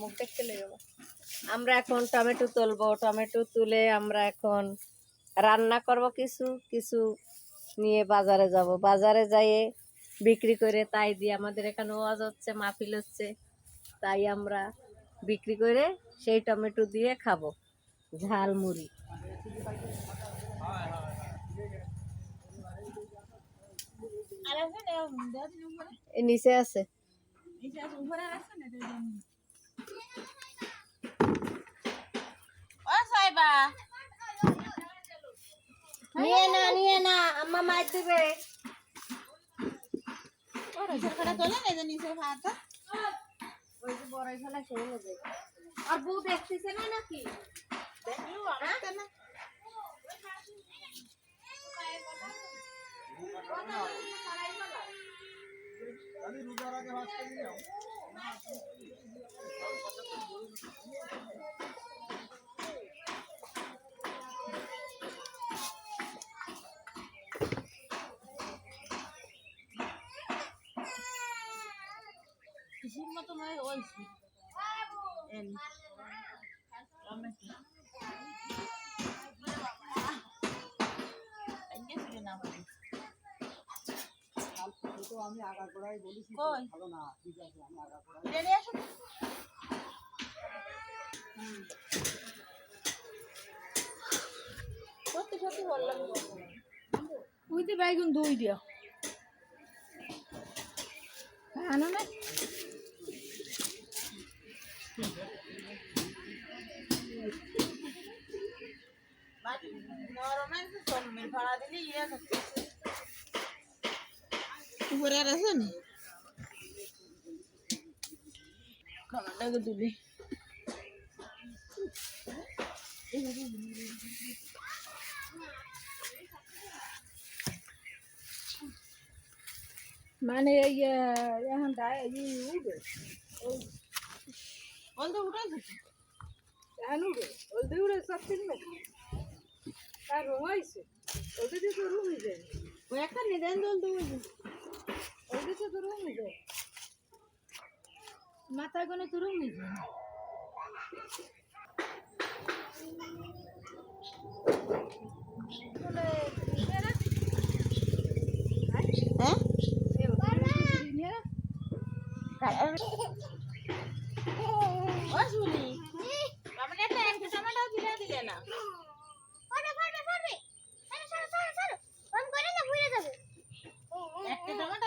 মুখ দেখতে লেগে আমরা এখন টমেটো তুলবো। টমেটো তুলে আমরা এখন রান্না করব কিছু কিছু নিয়ে বাজারে যাব। বাজারে যাইয়ে বিক্রি করে তাই দিয়ে আমাদের এখানে ওয়াজ হচ্ছে মাহফিল হচ্ছে। তাই আমরা বিক্রি করে সেই টমেটো দিয়ে খাব। ঝাল মুড়ি। নিচে আছে। নিয়ে না নিয়ে না আম্মা মার দিবে। আর বউ দেখতেছে না নাকি? দেখলু আমার তো না কিসির মতো নয় ওইছি এন টমেটো গেছে না কই রেডি আসো। সত্যি সত্যি বললাম। উইতে বাইগুন দই দিয়া আনো না। নরমাল সব ভাড়া দিলে ইয়ে উপরে আর আছে না? খাবারটাকে তুলি। মানে এখন বলতে উঠাইছে এখন উঠে হলদি উঠে সব ঠিক নাকি তার রং হয়েছে হলদি দিয়ে তো রুমই যায় ওই একটা নিদেন বলতে বলছে হলদি দিয়ে তো রুমই যায় মাথায় কোনো তো রুমই যায় হ্যাঁ? দিলে না একটা টমেটো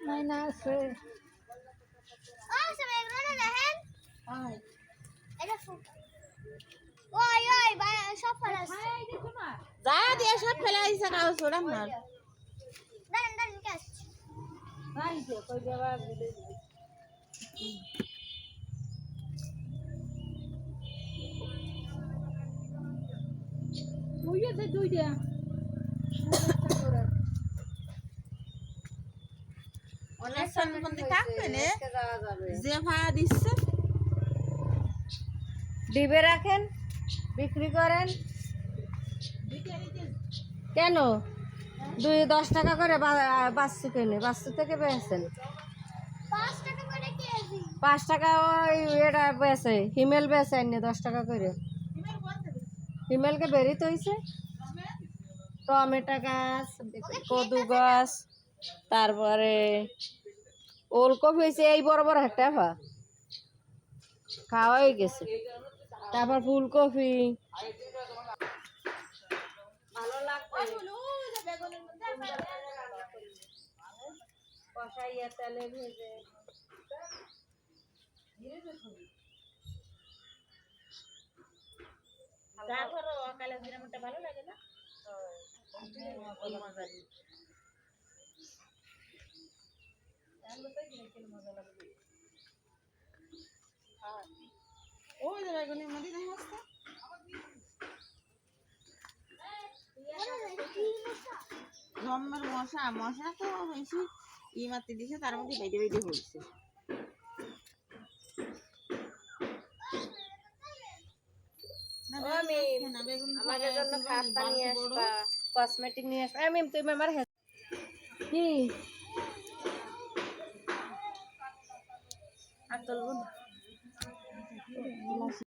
ময়না আছে ও সব এগুলো দেখেন আয় এটা ফুট ওই ওই ভাই সব ফেলা যা দিয়ে সব ফেলে আইসা কাগজ ওরা মার দাঁড়ান দাঁড়ান কে আসছে আইছে কই দেবা দিলে ওই আছে দুইটা যে ভাড়া দিচ্ছে? ডিবে রাখেন বিক্রি করেন। কেন? দুই দশ টাকা করে বা- বাচ্চু কেনে? বাচ্চু থেকে বেছেন পাঁচ টাকা পাঁচ টাকা ওই এটা বেছে হিমেল বেছে এনে দশ টাকা করে। হিমেলকে বেরিতে হয়েছে। টমেটো গাছ কদু গাছ তারপরে ওলকপি হয়েছে এই বড় বড় একটা ভা খাওয়া হয়ে গেছে। তারপর ফুলকপি ভালো কষাইয়া তেলে ভেজে। তারপর কালে জিরামটা ভালো লাগে না? মশা মশা তো বেশি ই মারতে দিছে তার মধ্যে বেঁধে বেঁধে হয়েছে আমাদের জন্য খাতা নিয়ে আসবা কসমেটিক নিয়ে আসবা। আমি তুমি আমার কি আর